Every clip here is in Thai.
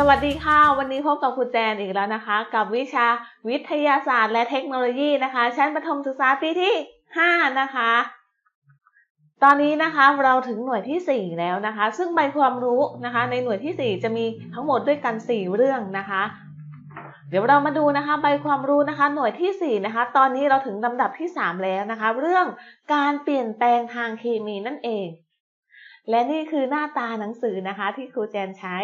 สวัสดีค่ะ วันนี้พบกับครูแจนอีกแล้วนะคะ กับวิชาวิทยาศาสตร์และเทคโนโลยีนะคะ ชั้นประถมศึกษาปีที่ 5 นะคะ ตอนนี้นะคะเราถึงหน่วยทีสี่4 แล้วนะคะ ซึ่งใบความรู้นะคะ ในหน่วยทีสี่ 4 จะมีทั้งหมดด้วยกัน 4 เรื่องนะคะ เดี๋ยวเรามาดูนะคะ ใบความรู้นะคะ หน่วยที่ 4 นะคะ ตอนนี้เราถึงลำดับที่ 3 แล้วนะคะ เรื่องการเปลี่ยนแปลงทางเคมีนั่นเอง และนี่คือหน้าตาหนังสือนะคะ ที่ครูแจนใช้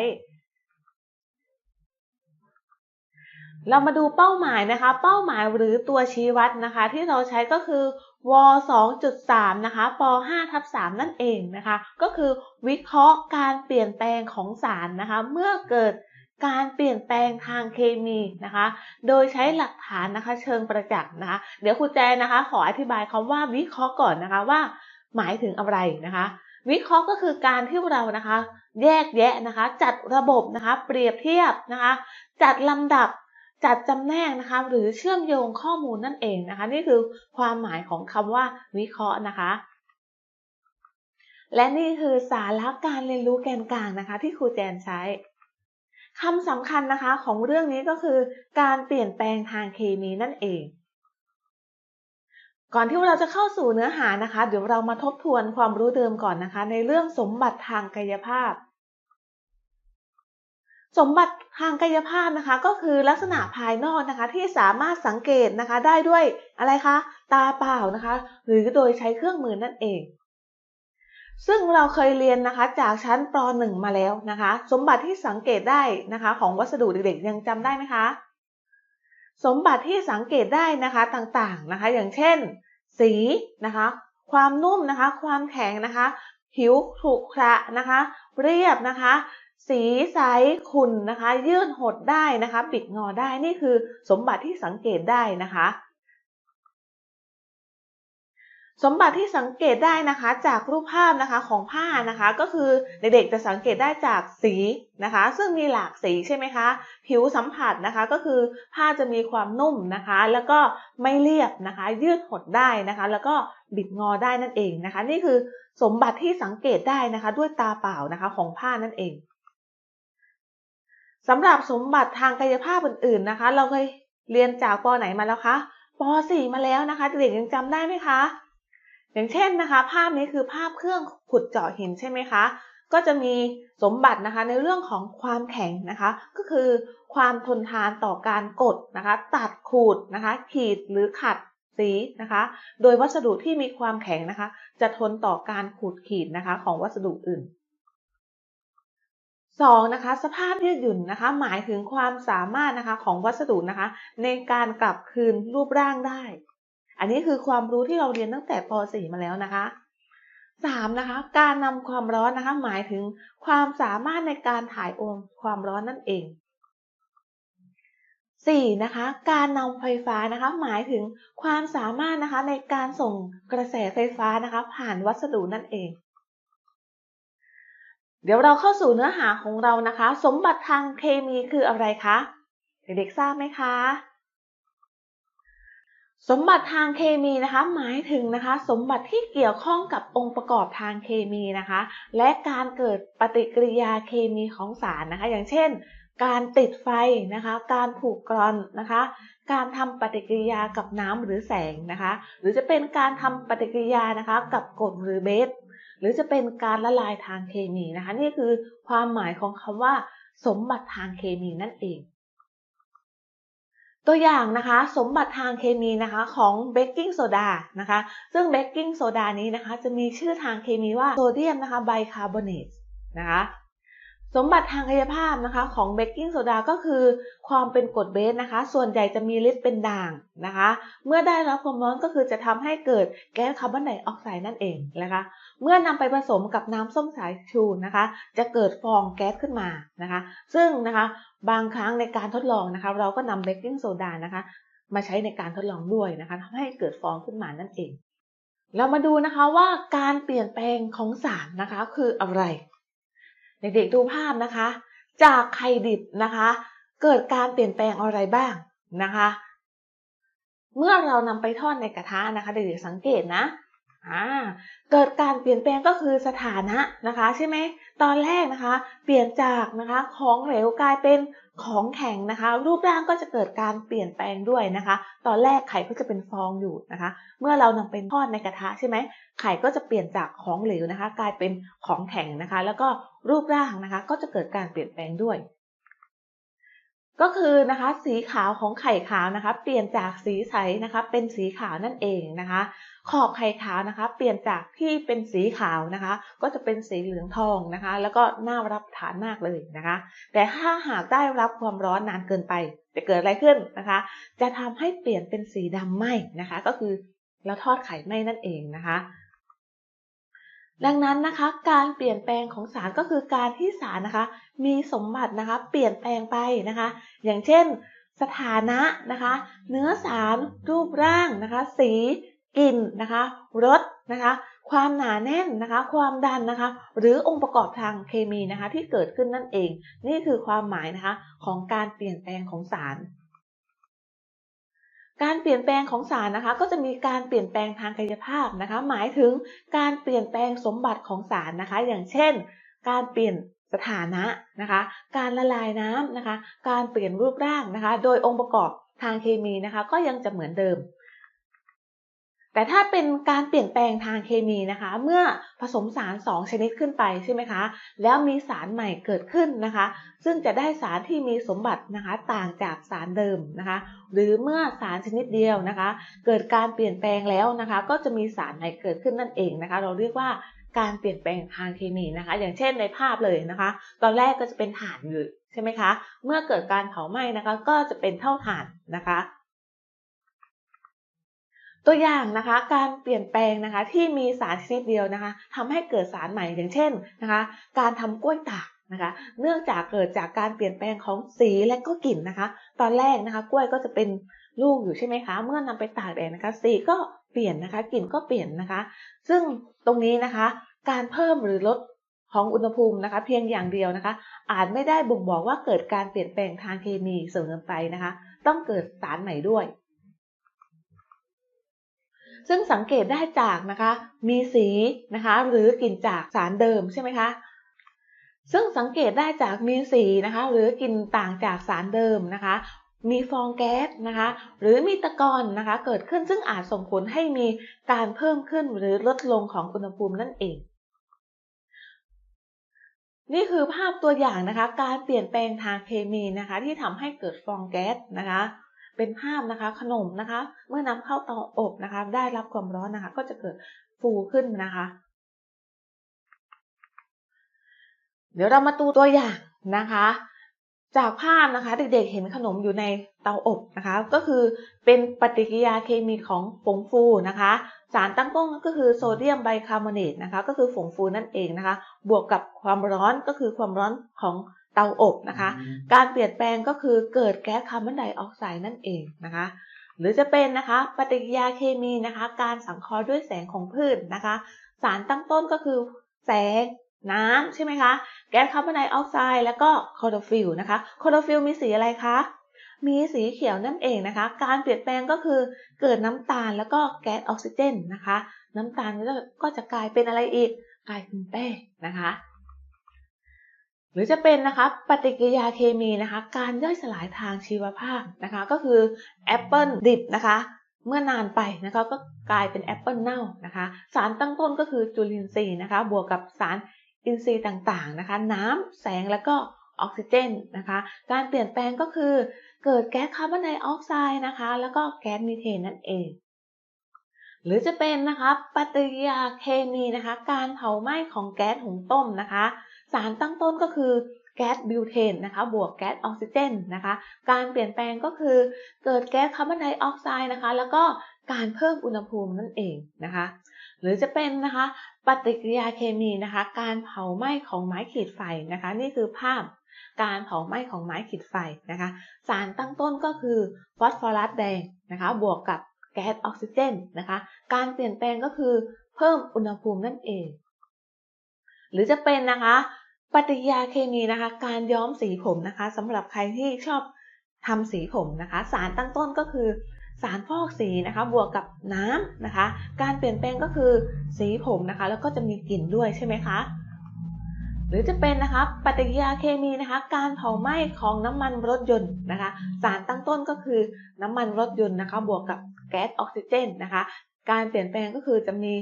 เรามาดูเป้าหมายนะคะ เป้าหมายหรือตัวชี้วัดนะคะ ที่เราใช้ก็คือว2.3 นะคะป5ทับ3นั่นเองนะคะ ก็คือวิเคราะห์การเปลี่ยนแปลงของสารนะคะ เมื่อเกิดการเปลี่ยนแปลงทางเคมีนะคะ โดยใช้หลักฐานนะคะ เชิงประจักษ์นะคะ เดี๋ยวครูแจนนะคะ ขออธิบายคำว่าวิเคราะห์ก่อนนะคะว่า หมายถึงอะไรนะคะ วิเคราะห์ก็คือการที่เรานะคะ แยกแยะนะคะ จัดระบบนะคะ เปรียบเทียบนะคะ จัดลำดับ จัดจำแนกนะคะหรือเชื่อมโยงข้อมูลนั่นเองนะคะ นี่คือความหมายของคำว่าวิเคราะห์นะคะ และนี่คือสาระการเรียนรู้แกนกลางนะคะ ที่ครูแจนใช้คำสำคัญนะคะของเรื่องนี้ก็คือ การเปลี่ยนแปลงทางเคมีนั่นเอง ก่อนที่เราจะเข้าสู่เนื้อหานะคะ เดี๋ยวเรามาทบทวนความรู้เดิมก่อนนะคะ ในเรื่องสมบัติทางกายภาพ สมบัติทางกายภาพนะคะ ก็คือลักษณะภายนอกนะคะที่สามารถสังเกตนะคะได้ด้วยอะไรคะตาเปล่านะคะ หรือโดยใช้เครื่องมือนั่นเอง ซึ่งเราเคยเรียนนะคะจากชั้นป .1 มาแล้วนะคะ สมบัติที่สังเกตได้นะคะ ของวัสดุเด็กๆยังจำได้ไหมคะ สมบัติที่สังเกตได้นะคะต่างๆนะคะ อย่างเช่น สีนะคะ ความนุ่มนะคะ ความแข็งนะคะ ผิวขรุขระนะคะ เรียบนะคะ สีใสขุ่นนะคะ ยืดหดได้นะคะ ปิดงอได้นี่คือสมบัติที่สังเกตได้นะคะ สมบัติที่สังเกตได้นะคะ จากรูปภาพนะคะของผ้านะคะ ก็คือเด็กๆจะสังเกตได้จากสีนะคะ ซึ่งมีหลากสีใช่ไหมคะ ผิวสัมผัสนะคะก็คือผ้าจะมีความนุ่มนะคะ แล้วก็ไม่เรียบนะคะ ยืดหดได้นะคะ แล้วก็บิดงอได้นั่นเองนะคะ นี่คือสมบัติที่สังเกตได้นะคะ ด้วยตาเปล่านะคะของผ้านั่นเอง สำหรับสมบัติทางกายภาพอื่นๆนะคะ เราเคยเรียนจากปไหนมาแล้วคะป .4 มาแล้วนะคะเด็กยังจำได้ไหมคะ อย่างเช่นนะคะ ภาพนี้คือภาพเครื่องขุดเจาะหินใช่ไหมคะ ก็จะมีสมบัตินะคะในเรื่องของความแข็งนะคะ ก็คือความทนทานต่อการกดนะคะ ตัดขูดนะคะ ขีดหรือขัดสีนะคะ โดยวัสดุที่มีความแข็งนะคะ จะทนต่อการขูดขีดนะคะของวัสดุอื่น 2. นะคะสภาพยืดหยุ่นนะคะหมายถึงความสามารถนะคะของวัสดุนะคะในการกลับคืนรูปร่างได้ อันนี้คือความรู้ที่เราเรียนตั้งแต่ป .4 มาแล้วนะคะ 3. นะคะการนำความร้อนนะคะหมายถึงความสามารถในการถ่ายโอนความร้อนนั่นเอง 4. นะคะการนำไฟฟ้านะคะหมายถึงความสามารถนะคะในการส่งกระแสไฟฟ้านะคะผ่านวัสดุนั่นเอง เดี๋ยวเราเข้าสู่เนื้อหาของเรานะคะ สมบัติทางเคมีคืออะไรคะ เด็กๆทราบไหมคะ สมบัติทางเคมีนะคะ หมายถึงนะคะ สมบัติที่เกี่ยวข้องกับองค์ประกอบทางเคมีนะคะ และการเกิดปฏิกิริยาเคมีของสารนะคะ อย่างเช่น การติดไฟนะคะ การผูกกรอนนะคะ การทำปฏิกิริยากับน้ำหรือแสงนะคะ หรือจะเป็นการทำปฏิกิริยานะคะ กับกรดหรือเบส หรือจะเป็นการละลายทางเคมีนะคะ นี่คือความหมายของคำว่า สมบัติทางเคมีนั่นเอง ตัวอย่างนะคะ สมบัติทางเคมีนะคะของเบกกิ้งโซดานะคะ ซึ่งเบกกิ้งโซดานี้นะคะ จะมีชื่อทางเคมีว่าโซเดียมนะคะไบคาร์บอเนตนะคะ สมบัติทางกายภาพนะคะของเบกกิ้งโซดาก็คือ ความเป็นกรดเบสนะคะ ส่วนใหญ่จะมีฤทธิ์เป็นด่างนะคะ เมื่อได้รับความร้อนก็คือจะทำให้เกิดแก๊สคาร์บอนไดออกไซด์นั่นเองนะคะ เมื่อนำไปผสมกับน้ำส้มสายชูนะคะ จะเกิดฟองแก๊สขึ้นมานะคะ ซึ่งนะคะบางครั้งในการทดลองนะคะ เราก็นำเบกกิ้งโซดานะคะ มาใช้ในการทดลองด้วยนะคะทำให้เกิดฟองขึ้นมานั่นเอง เรามาดูนะคะว่าการเปลี่ยนแปลงของสารนะคะคืออะไร เด็กๆดูภาพนะคะ จากไข่ดิบนะคะ เกิดการเปลี่ยนแปลงอะไรบ้างนะคะ เมื่อเรานำไปทอดในกระทะนะคะ เด็กๆสังเกตนะ เกิดการเปลี่ยนแปลงก็คือสถานะนะคะใช่ไหมตอนแรกนะคะ เปลี่ยนจากนะคะของเหลวกลายเป็นของแข็งนะคะ รูปร่างก็จะเกิดการเปลี่ยนแปลงด้วยนะคะ ตอนแรกไข่ก็จะเป็นฟองอยู่นะคะ เมื่อเรานำเป็นทอดในกระทะใช่ไหมไข่ก็จะเปลี่ยนจากของเหลวนะคะ กลายเป็นของแข็งนะคะ แล้วก็รูปร่างนะคะ ก็จะเกิดการเปลี่ยนแปลงด้วย ก็คือนะคะสีขาวของไข่ขาวนะคะ เปลี่ยนจากสีใสนะคะ เป็นสีขาวนั่นเองนะคะ ขอบไข่ขาวนะคะ เปลี่ยนจากที่เป็นสีขาวนะคะ ก็จะเป็นสีเหลืองทองนะคะ แล้วก็น่ารับทานมากเลยนะคะ แต่ถ้าหากได้รับความร้อนนานเกินไปจะเกิดอะไรขึ้นนะคะ จะทำให้เปลี่ยนเป็นสีดำไหมนะคะ ก็คือเราทอดไข่ไหมนั่นเองนะคะ ดังนั้นนะคะ การเปลี่ยนแปลงของสารก็คือการที่สารนะคะ มีสมบัตินะคะ เปลี่ยนแปลงไปนะคะ อย่างเช่น สถานะนะคะ เนื้อสาร รูปร่างนะคะ สีกลิ่นนะคะรสนะคะ ความหนาแน่นนะคะ ความดันนะคะ หรือองค์ประกอบทางเคมีนะคะ ที่เกิดขึ้นนั่นเอง นี่คือความหมายนะคะของการเปลี่ยนแปลงของสาร การเปลี่ยนแปลงของสารนะคะ ก็จะมีการเปลี่ยนแปลงทางกายภาพนะคะ หมายถึงการเปลี่ยนแปลงสมบัติของสารนะคะ อย่างเช่น การเปลี่ยนสถานะนะคะ การละลายน้ำนะคะ การเปลี่ยนรูปร่างนะคะ โดยองค์ประกอบทางเคมีนะคะ ก็ยังจะเหมือนเดิม แต่ถ้าเป็นการเปลี่ยนแปลงทางเคมีนะคะ เมื่อผสมสาร 2 ชนิดขึ้นไปใช่ไหมคะ แล้วมีสารใหม่เกิดขึ้นนะคะ ซึ่งจะได้สารที่มีสมบัตินะคะ ต่างจากสารเดิมนะคะ หรือเมื่อสารชนิดเดียวนะคะ เกิดการเปลี่ยนแปลงแล้วนะคะ ก็จะมีสารใหม่เกิดขึ้นนั่นเองนะคะ เราเรียกว่าการเปลี่ยนแปลงทางเคมีนะคะ อย่างเช่นในภาพเลยนะคะ ตอนแรกก็จะเป็นถ่านอยู่ใช่ไหมคะ เมื่อเกิดการเผาไหม้นะคะ ก็จะเป็นเท่าถ่านนะคะ ตัวอย่างนะคะการเปลี่ยนแปลงนะคะที่มีสารชนิดเดียวนะคะทำให้เกิดสารใหม่อย่างเช่นนะคะ การทำกล้วยตากนะคะ เนื่องจากเกิดจากการเปลี่ยนแปลงของสีและก็กลิ่นนะคะ ตอนแรกนะคะ กล้วยก็จะเป็นลูกอยู่ใช่ไหมคะ เมื่อนำไปตากแดดนะคะ สีก็เปลี่ยนนะคะ กลิ่นก็เปลี่ยนนะคะ ซึ่งตรงนี้นะคะ การเพิ่มหรือลดของอุณหภูมินะคะ เพียงอย่างเดียวนะคะ อาจไม่ได้บ่งบอกว่าเกิดการเปลี่ยนแปลงทางเคมีเสริมไปนะคะ ต้องเกิดสารใหม่ด้วย ซึ่งสังเกตได้จากนะคะมีสีนะคะหรือกลิ่นจากสารเดิมใช่ไหมคะซึ่งสังเกตได้จากมีสีนะคะหรือกลิ่นต่างจากสารเดิมนะคะ มีฟองแก๊สนะคะหรือมีตะกอนนะคะเกิดขึ้นซึ่งอาจส่งผลให้มีการเพิ่มขึ้นหรือลดลงของอุณหภูมินั่นเองนี่คือภาพตัวอย่างนะคะ การเปลี่ยนแปลงทางเคมีนะคะ ที่ทำให้เกิดฟองแก๊สนะคะ เป็นภาพนะคะขนมนะคะ เมื่อนำเข้าเตาอบนะคะ ได้รับความร้อนนะคะ ก็จะเกิดฟูขึ้นนะคะ เดี๋ยวเรามาดูตัวอย่างนะคะ จากภาพนะคะ เด็กๆเห็นขนมอยู่ในเตาอบนะคะ ก็คือเป็นปฏิกิริยาเคมีของผงฟูนะคะ สารตั้งต้นก็คือโซเดียมไบคาร์บอเนตนะคะ ก็คือผงฟูนั่นเองนะคะ บวกกับความร้อนก็คือความร้อนของ เตาอบนะคะ การเปลี่ยนแปลงก็คือเกิดแก๊สคาร์บอนไดออกไซด์นั่นเองนะคะ หรือจะเป็นนะคะปฏิกิริยาเคมีนะคะ การสังเคราะห์ด้วยแสงของพืชนะคะ สารตั้งต้นก็คือแสงน้ำใช่ไหมคะ แก๊สคาร์บอนไดออกไซด์แล้วก็คลอโรฟิลนะคะคลอโรฟิลมีสีอะไรคะมีสีเขียวนั่นเองนะคะ การเปลี่ยนแปลงก็คือเกิดน้ำตาลแล้วก็แก๊สออกซิเจนนะคะ น้ำตาลก็จะกลายเป็นอะไรอีก กลายเป็นแป้งนะคะ หรือจะเป็นนะคะปฏิกิริยาเคมีนะคะ การย่อยสลายทางชีวภาพนะคะ ก็คือแอปเปิลดิบนะคะ เมื่อนานไปนะคะก็กลายเป็นแอปเปิลเน่านะคะ สารตั้งต้นก็คือจุลินทรีย์นะคะ บวกกับสารอินทรีย์ต่างๆนะคะ น้ำแสงแล้วก็ออกซิเจนนะคะ การเปลี่ยนแปลงก็คือ เกิดแก๊สคาร์บอนไดออกไซด์นะคะ แล้วก็แก๊สมีเทนนั่นเองหรือจะเป็นนะคะปฏิกิริยาเคมีนะคะ การเผาไหม้ของแก๊สหุงต้มนะคะ สารตั้งต้นก็คือแก๊สบิวเทนนะคะ บวกแก๊สออกซิเจนนะคะ การเปลี่ยนแปลงก็คือเกิดแก๊สคาร์บอนไดออกไซด์นะคะ แล้วก็การเพิ่มอุณหภูมินั่นเองนะคะ หรือจะเป็นนะคะ ปฏิกิริยาเคมีนะคะ การเผาไหม้ของไม้ขีดไฟนะคะ นี่คือภาพการเผาไหม้ของไม้ขีดไฟนะคะ สารตั้งต้นก็คือฟอสฟอรัสแดงนะคะ บวกกับแก๊สออกซิเจนนะคะ การเปลี่ยนแปลงก็คือเพิ่มอุณหภูมินั่นเอง หรือจะเป็นนะคะ ปฏิกิริยาเคมีนะคะ การย้อมสีผมนะคะสำหรับใครที่ชอบทำสีผมนะคะ สารตั้งต้นก็คือสารฟอกสีนะคะ บวกกับน้ำนะคะ การเปลี่ยนแปลงก็คือสีผมนะคะ แล้วก็จะมีกลิ่นด้วยใช่ไหมคะหรือจะเป็นนะคะปฏิกิริยาเคมีนะคะ การเผาไหม้ของน้ำมันรถยนต์นะคะ สารตั้งต้นก็คือน้ำมันรถยนต์นะคะ บวกกับแก๊สออกซิเจนนะคะ การเปลี่ยนแปลงก็คือจะมี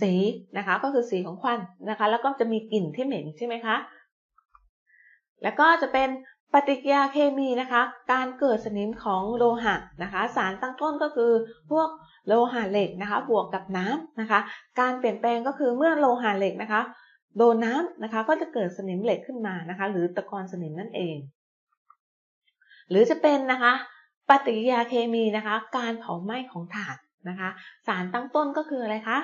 สีนะคะ ก็คือสีของควันนะคะ แล้วก็จะมีกลิ่นที่เหม็นใช่ไหมคะ แล้วก็จะเป็นปฏิกิริยาเคมีนะคะ การเกิดสนิมของโลหะนะคะ สารตั้งต้นก็คือพวกโลหะเหล็กนะคะ บวกกับน้ำนะคะ การเปลี่ยนแปลงก็คือเมื่อโลหะเหล็กนะคะ โดนน้ำนะคะ ก็จะเกิดสนิมเหล็กขึ้นมานะคะ หรือตะกอนสนิมนั่นเอง หรือจะเป็นนะคะ ปฏิกิริยาเคมีนะคะ การเผาไหม้ของถ่านนะคะ สารตั้งต้นก็คืออะไรคะ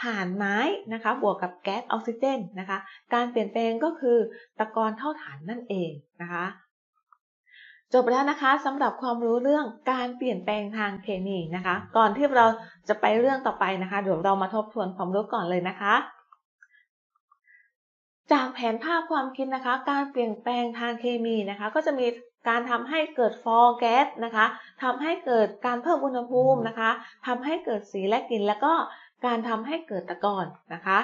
ถ่านไม้นะคะบวกกับแก๊สออกซิเจนนะคะการเปลี่ยนแปลงก็คือตะกอนเท่าฐานนั่นเองนะคะจบแล้วนะคะสำหรับความรู้เรื่องการเปลี่ยนแปลงทางเคมีนะคะ ก่อนที่เราจะไปเรื่องต่อไปนะคะเดี๋ยวเรามาทบทวนความรู้ก่อนเลยนะคะ จากแผนภาพความคิดนะคะ การเปลี่ยนแปลงทางเคมีนะคะ ก็จะมีการทำให้เกิดฟองแก๊สนะคะทำให้เกิดการเพิ่มอุณหภูมินะคะทำให้เกิดสีและกลิ่นแล้วก็ การทำให้เกิดตะกอนนะคะ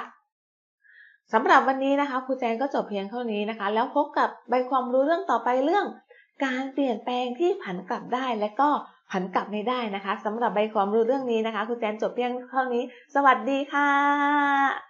สำหรับวันนี้นะคะครูแจงก็จบเพียงเท่านี้นะคะ แล้วพบกับใบความรู้เรื่องต่อไปเรื่อง การเปลี่ยนแปลงที่ผันกลับได้และก็ผันกลับไม่ได้นะคะสำหรับใบความรู้เรื่องนี้นะคะครูแจงจบเพียงเท่านี้ สวัสดีค่ะ